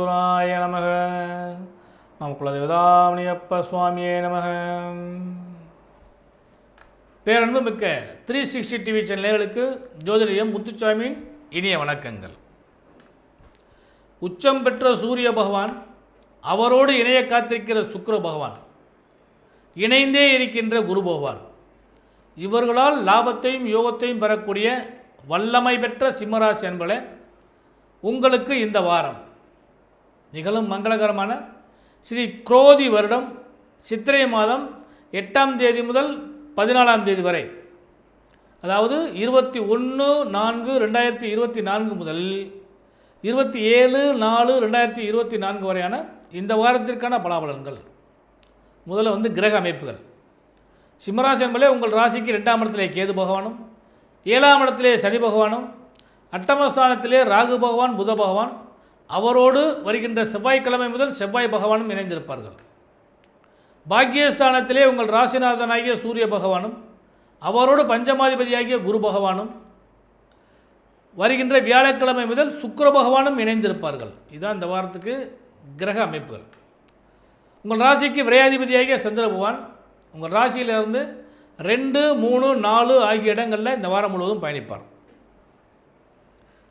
சுராய நமக. மம குலதேவதாமணியப்ப சுவாமியே நமக. பேரன்பு மிக்க த்ரீ சிக்ஸ்டி டிவி சேனல்களுக்கு ஜோதிடம் முத்துச்சாமியின் இனிய வணக்கங்கள். உச்சம் பெற்ற சூரிய பகவான் அவரோடு இணைய காத்திருக்கிற சுக்கர பகவான் இணைந்தே இருக்கின்ற குரு பகவான். இவர்களால் லாபத்தையும் யோகத்தையும் பெறக்கூடிய வல்லமை பெற்ற சிம்மராசி அன்பளே உங்களுக்கு இந்த வாரம் நிகழும் மங்களகரமான ஸ்ரீ குரோதி வருடம் சித்திரை மாதம் எட்டாம் தேதி முதல் பதினாலாம் தேதி வரை. அதாவது இருபத்தி ஒன்று நான்கு ரெண்டாயிரத்தி இருபத்தி நான்கு முதல் இருபத்தி ஏழு நாலு ரெண்டாயிரத்தி இருபத்தி நான்கு வரையான இந்த வாரத்திற்கான பலாபலன்கள். முதல்ல வந்து கிரக அமைப்புகள். சிம்மராசி என்பதே உங்கள் ராசிக்கு ரெண்டாம் இடத்திலே கேது பகவானும் ஏழாம் இடத்திலே சனி பகவானும் அட்டமஸ்தானத்திலே ராகு பகவான் புத பகவான் அவரோடு வருகின்ற செவ்வாய்க்கிழமை முதல் செவ்வாய் பகவானும் இணைந்திருப்பார்கள். பாக்கியஸ்தானத்திலே உங்கள் ராசிநாதனாகிய சூரிய பகவானும் அவரோடு பஞ்சமாதிபதியாகிய குரு பகவானும் வருகின்ற வியாழக்கிழமை முதல் சுக்கர பகவானும் இணைந்திருப்பார்கள். இதுதான் இந்த வாரத்துக்கு கிரக அமைப்புகள். உங்கள் ராசிக்கு விரையாதிபதியாகிய சந்திர பகவான் உங்கள் ராசியிலிருந்து ரெண்டு மூணு நாலு ஆகிய இடங்களில் இந்த வாரம் முழுவதும் பயணிப்பார்.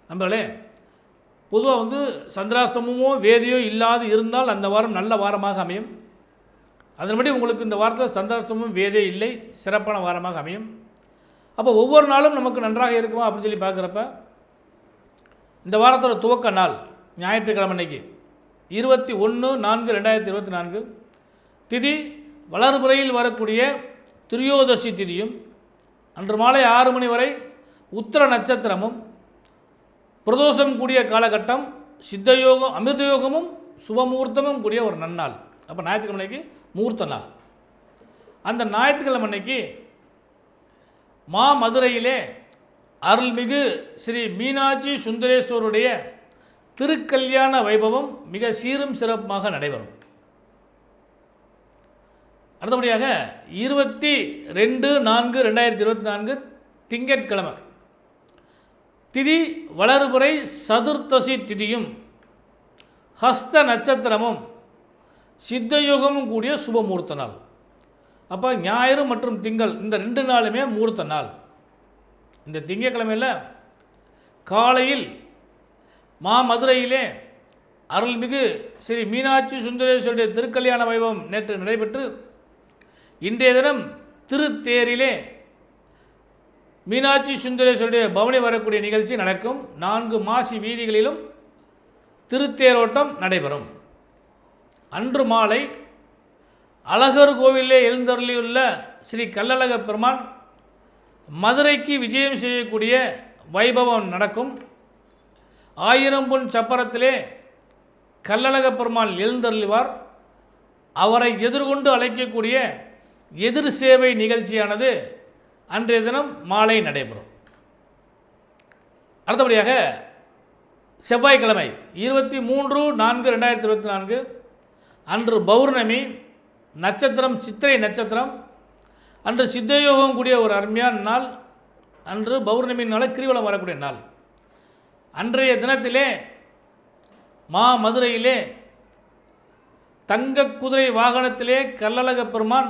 நம்பளே பொதுவாக வந்து சந்திராசிரமமோ வேதியோ இல்லாது இருந்தால் அந்த வாரம் நல்ல வாரமாக அமையும். அதன்படி உங்களுக்கு இந்த வாரத்தில் சந்திராசிரமம் வேதே இல்லை சிறப்பான வாரமாக அமையும். அப்போ ஒவ்வொரு நாளும் நமக்கு நன்றாக இருக்குமா அப்படின்னு சொல்லி பார்க்குறப்ப இந்த வாரத்தோட துவக்க நாள் ஞாயிற்றுக்கிழமை அன்னைக்கு இருபத்தி ஒன்று நான்கு ரெண்டாயிரத்தி இருபத்தி நான்கு திதி வளர்புறையில் வரக்கூடிய திரியோதசி திதியும் அன்று மாலை ஆறு மணி வரை உத்தர நட்சத்திரமும் பிரதோஷம் கூடிய காலகட்டம் சித்தயோகம் அமிர்தயோகமும் சுபமுகூர்த்தமும் கூடிய ஒரு நன்னாள். அப்போ ஞாயிற்றுக்கிழமைக்கு முகூர்த்த நாள். அந்த ஞாயிற்றுக்கிழமை அன்னைக்கு மா மதுரையிலே அருள்மிகு ஸ்ரீ மீனாட்சி சுந்தரேஸ்வருடைய திருக்கல்யாண வைபவம் மிக சீரும் சிறப்புமாக நடைபெறும். அடுத்தபடியாக இருபத்தி ரெண்டு நான்கு ரெண்டாயிரத்தி இருபத்தி நான்கு திங்கட்கிழமை. திதி வளர்புரை சதுர்த்தசி திதியும் ஹஸ்த நட்சத்திரமும் சித்தயோகமும் கூடிய சுபமூர்த்த நாள். அப்போ ஞாயிறு மற்றும் திங்கள் இந்த ரெண்டு நாளுமே முகூர்த்த நாள். இந்த திங்கக்கிழமையில் காலையில் மாமதுரையிலே அருள்மிகு ஸ்ரீ மீனாட்சி சுந்தரேஸ்வருடைய திருக்கல்யாண வைபவம் நேற்று நடைபெற்று இன்றைய தினம் திருத்தேரிலே மீனாட்சி சுந்தரேஸ்வருடைய பவனி வரக்கூடிய நிகழ்ச்சி நடக்கும். நான்கு மாசி வீதிகளிலும் திருத்தேரோட்டம் நடைபெறும். அன்று மாலை அழகர் கோவிலே எழுந்தருளியுள்ள ஸ்ரீ கல்லழக பெருமான் மதுரைக்கு விஜயம் செய்யக்கூடிய வைபவம் நடக்கும். ஆயிரம் பொன் சப்பரத்திலே கல்லழக பெருமான் எழுந்தருளிவார். அவரை எதிர்கொண்டு அழைக்கக்கூடிய எதிர் சேவை நிகழ்ச்சியானது அன்றைய தினம் மாலை நடைபெறும். அடுத்தபடியாக செவ்வாய்க்கிழமை இருபத்தி மூன்று நான்கு ரெண்டாயிரத்தி இருபத்தி நான்கு அன்று பௌர்ணமி நட்சத்திரம் சித்திரை நட்சத்திரம் அன்று சித்தயோகம் கூடிய ஒரு அருமையான நாள் அன்று பௌர்ணமி கிரிவலம் வரக்கூடிய நாள். அன்றைய தினத்திலே மா மதுரையிலே தங்க குதிரை வாகனத்திலே கல்லழக பெருமான்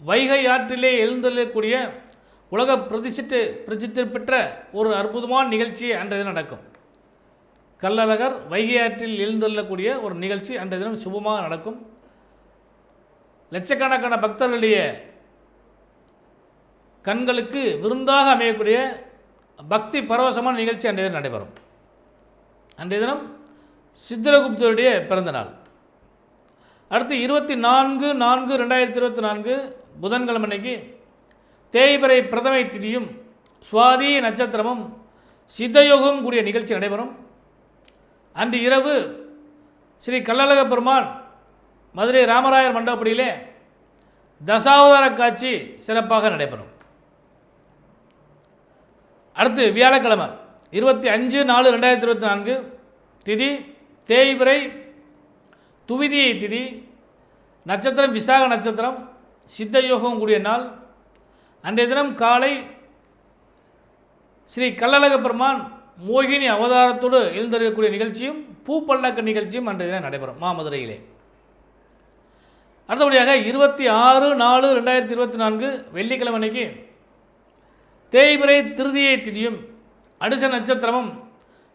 வைகை ஆற்றிலே எழுந்தள்ளக்கூடிய உலக பிரதிஷ்டு பிரசித்தி பெற்ற ஒரு அற்புதமான நிகழ்ச்சி அன்றைய தினம் நடக்கும். கல்லழகர் வைகை ஆற்றில் எழுந்தள்ளக்கூடிய ஒரு நிகழ்ச்சி அன்றைய தினம் சுபமாக நடக்கும். லட்சக்கணக்கான பக்தர்களுடைய கண்களுக்கு விருந்தாக அமையக்கூடிய பக்தி பரவசமான நிகழ்ச்சி அன்றைய தினம் நடைபெறும். அன்றைய தினம் சித்திரகுப்தருடைய பிறந்த நாள். அடுத்து இருபத்தி நான்கு நான்கு ரெண்டாயிரத்தி இருபத்தி நான்கு புதன்கிழமை அன்னைக்கு தேய்பிறை பிரதமை திதியும் சுவாதி நட்சத்திரமும் சித்தயோகம் கூடிய நிகழ்ச்சி நடைபெறும். அன்று இரவு ஸ்ரீ கள்ளழக பெருமான் மதுரை ராமராயர் மண்டபப்படியிலே தசாவதார காட்சி சிறப்பாக நடைபெறும். அடுத்து வியாழக்கிழமை இருபத்தி அஞ்சு நாலு ரெண்டாயிரத்தி இருபத்தி நான்கு திதி தேய்பிறை துவிதியை திதி நட்சத்திரம் விசாக நட்சத்திரம் சித்த யோகம் கூடிய நாள் அன்றைய தினம் காலை ஸ்ரீ கல்லழக பெருமான் மோகினி அவதாரத்தோடு எழுந்தறியக்கூடிய நிகழ்ச்சியும் பூப்பல்லக்கு நிகழ்ச்சியும் அன்றைய தினம் நடைபெறும் மாமதுரையிலே. அடுத்தபடியாக இருபத்தி ஆறு நாலு ரெண்டாயிரத்தி இருபத்தி நான்கு வெள்ளிக்கிழமை அன்னைக்கு தேய்பிரை திருதியை திதியும் அடுச நட்சத்திரமும்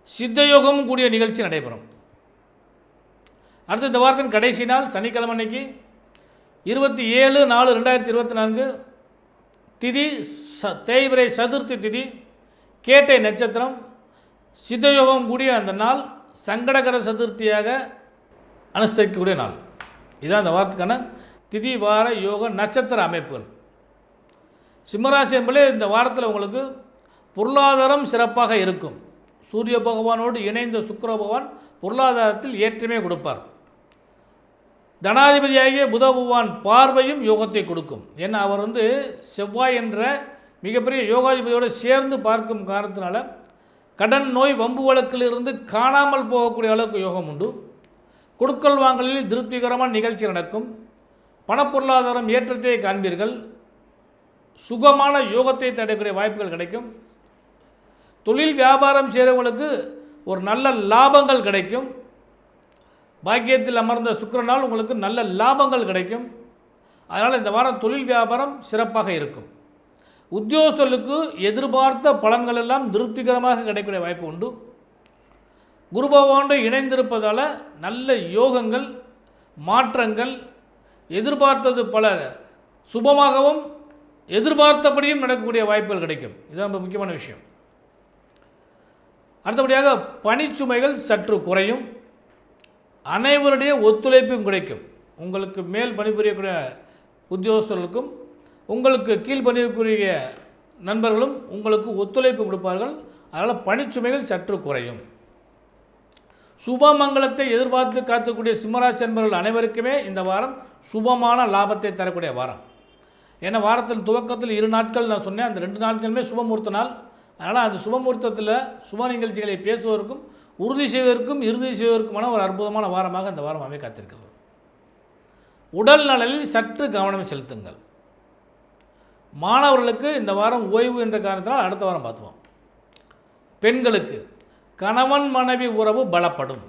சித்தயோகமும் கூடிய நிகழ்ச்சி நடைபெறும். அடுத்த இந்த வாரத்தின் கடைசி நாள் சனிக்கிழமை அன்னைக்கு இருபத்தி ஏழு நாலு ரெண்டாயிரத்தி இருபத்தி நான்கு திதி ச தேய்பிரை சதுர்த்தி திதி கேட்டை நட்சத்திரம் சித்தயோகம் கூடிய அந்த நாள் சங்கடகர சதுர்த்தியாக அனுஷ்டிக்கக்கூடிய நாள். இதான் அந்த வாரத்துக்கான திதி வார யோக நட்சத்திர அமைப்புகள். சிம்மராசி என்பதே இந்த வாரத்தில் உங்களுக்கு பொருளாதாரம் சிறப்பாக இருக்கும். சூரிய பகவானோடு இணைந்த சுக்கர பகவான் பொருளாதாரத்தில் ஏற்றமே கொடுப்பார். தனாதிபதியாகிய புத பகவான் பார்வையும் யோகத்தை கொடுக்கும். ஏன்னா அவர் வந்து செவ்வாய் என்ற மிகப்பெரிய யோகாதிபதியோடு சேர்ந்து பார்க்கும் காரணத்தினால கடன் நோய் வம்பு வழக்கிலிருந்து காணாமல் போகக்கூடிய அளவுக்கு யோகம் உண்டு. கொடுக்கல் வாங்கலில் திருப்திகரமான நிகழ்ச்சி நடக்கும். பணப்பொருளாதாரம் ஏற்றத்தை காண்பீர்கள். சுகமான யோகத்தை தடையக்கூடிய வாய்ப்புகள் கிடைக்கும். தொழில் வியாபாரம் செய்கிறவங்களுக்கு ஒரு நல்ல லாபங்கள் கிடைக்கும். பாக்கியத்தில் அமர்ந்த சுக்கிரனால் உங்களுக்கு நல்ல லாபங்கள் கிடைக்கும். அதனால் இந்த வாரம் தொழில் வியாபாரம் சிறப்பாக இருக்கும். உத்தியோகஸ்தர்களுக்கு எதிர்பார்த்த பலன்கள் எல்லாம் திருப்திகரமாக கிடைக்கக்கூடிய வாய்ப்பு உண்டு. குரு பகவானோடு இணைந்திருப்பதால் நல்ல யோகங்கள் மாற்றங்கள் எதிர்பார்த்தது பல சுபமாகவும் எதிர்பார்த்தபடியும் நடக்கக்கூடிய வாய்ப்புகள் கிடைக்கும். இது ரொம்ப முக்கியமான விஷயம். அடுத்தபடியாக பணிச்சுமைகள் சற்று குறையும். அனைவருடைய ஒத்துழைப்பும் கிடைக்கும். உங்களுக்கு மேல் பணிபுரியக்கூடிய உத்தியோகஸ்தர்களுக்கும் உங்களுக்கு கீழ் பணிபுரிய நண்பர்களும் உங்களுக்கு ஒத்துழைப்பு கொடுப்பார்கள். அதனால் பணிச்சுமைகள் சற்று குறையும். சுபமங்கலத்தை எதிர்பார்த்து காத்துக்கூடிய சிம்மராசி என்பவர்கள் அனைவருக்குமே இந்த வாரம் சுபமான லாபத்தை தரக்கூடிய வாரம். ஏன்னா வாரத்தில் துவக்கத்தில் இரு நாட்கள் நான் சொன்னேன். அந்த ரெண்டு நாட்களுமே சுபமுகூர்த்த நாள். அதனால் அந்த சுபமுகூர்த்தத்தில் சுப நிகழ்ச்சிகளை பேசுவதற்கும் உறுதி செய்வதற்கும் இறுதி செய்வதற்குமான ஒரு அற்புதமான வாரமாக இந்த வாரம் அமைய காத்திருக்கிறது. உடல் நலனில் சற்று கவனம் செலுத்துங்கள். மாணவர்களுக்கு இந்த வாரம் ஓய்வு என்ற காரணத்தினால் அடுத்த வாரம் பார்த்துவோம் பெண்களுக்கு கணவன் மனைவி உறவு பலப்படும்.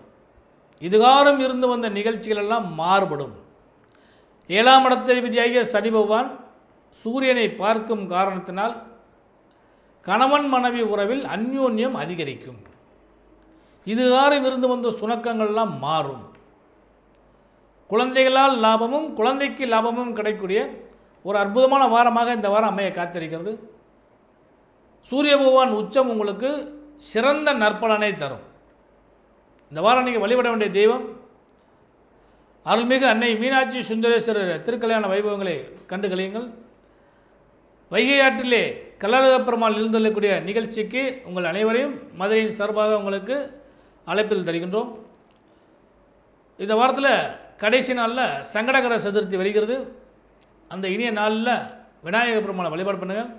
இதுகாரம் இருந்து வந்த நிகழ்ச்சிகள் எல்லாம் மாறுபடும். ஏழாம் இடத்தை விதியாகிய சனி பகவான் சூரியனை பார்க்கும் காரணத்தினால் கணவன் மனைவி உறவில் அந்யோன்யம் அதிகரிக்கும். இதுகாரம் இருந்து வந்த சுணக்கங்கள்லாம் மாறும். குழந்தைகளால் லாபமும் குழந்தைக்கு லாபமும் கிடைக்கக்கூடிய ஒரு அற்புதமான வாரமாக இந்த வாரம் அமைய காத்திருக்கிறது. சூரிய பகவான் உச்சம் உங்களுக்கு சிறந்த நற்பலனை தரும். இந்த வாரம் நீங்கள் வழிபட வேண்டிய தெய்வம் அருள்மிகு அன்னை மீனாட்சி சுந்தரேஸ்வரர் திருக்கல்யாண வைபவங்களை கண்டு கழியுங்கள் வைகை ஆற்றிலே கல்லழக பெருமாள் எழுந்தள்ளக்கூடிய நிகழ்ச்சிக்கு உங்கள் அனைவரையும் மதுரையின் சார்பாக உங்களுக்கு அழைப்பில் தருகின்றோம். இந்த வாரத்தில் கடைசி நாளில் சங்கடகர சதுர்த்தி வருகிறது. அந்த இனிய நாளில் விநாயக பெருமாளை வழிபாடு பண்ணுங்கள்.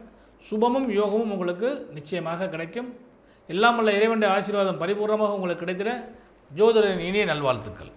சுபமும் யோகமும் உங்களுக்கு நிச்சயமாக கிடைக்கும். எல்லாமல்ல இறைவனுடைய ஆசீர்வாதம் பரிபூர்ணமாக உங்களுக்கு கிடைத்திட ஜோதிடரின் இனிய நல்வாழ்த்துக்கள்.